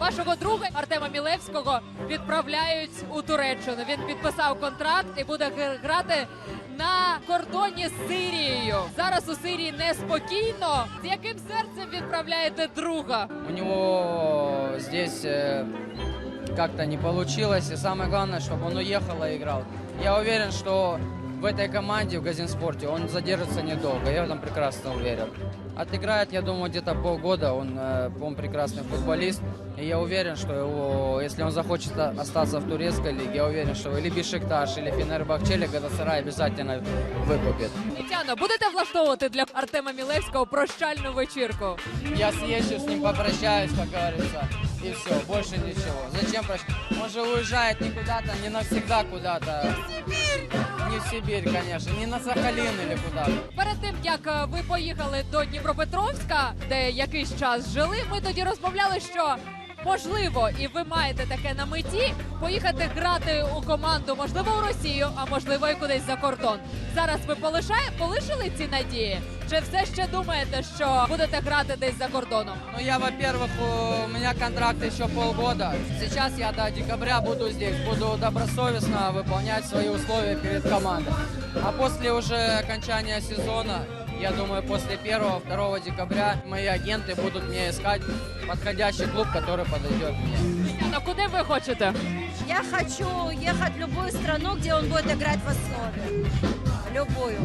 Вашого друга Артема Мілевського відправляють у Туреччину. Він підписав контракт і буде грати на кордоні з Сирією. Зараз у Сирії неспокійно. З яким серцем відправляєте друга? У него здесь э, как-то не получилось. И самое главное, чтобы он уехал и играл. Я уверен, что в этой команде, в Газинспорте, он задержится недолго. Я в этом прекрасно уверен. Отыграет, я думаю, где-то полгода. Он, э, он прекрасный футболист. И я уверен, что его, если он захочет остаться в турецкой лиге, я уверен, что или Бишикташ, или Фенербахче, или Галатасарай обязательно выкупит. Тетяно, будете влаштовувати для Артема Мілевського прощальну вечірку? Я съезжу с ним, попрощаюсь, как говорится, и все, больше ничего. Зачем проще. Он же уезжает не куда-то, не навсегда куда-то. Не в Сибирь, конечно, не на Сахалин или куда-то. Перед тим як е, ви поїхали до Дніпропетровська, де якийсь час жили, ми тоді розмовляли, що можливо, і ви маєте таке на меті поїхати грати у команду, можливо, у Росію, а можливо, і кудись за кордон. Зараз ви полишає, полишили ці надії? Чи все ще думаєте, що будете грати десь за кордоном? Ну, я, во-первых, у меня контракт еще полгода. Сейчас я до декабря буду здесь, буду добросовестно выполнять свои условия перед командой. А после уже окончания сезона, я думаю, после 1-2 декабря мои агенты будут мне искать подходящий клуб, который подойдет мне. Тетяно, куди ви хочете? Я хочу ехать в любую страну, где он будет играть в основе. Любую.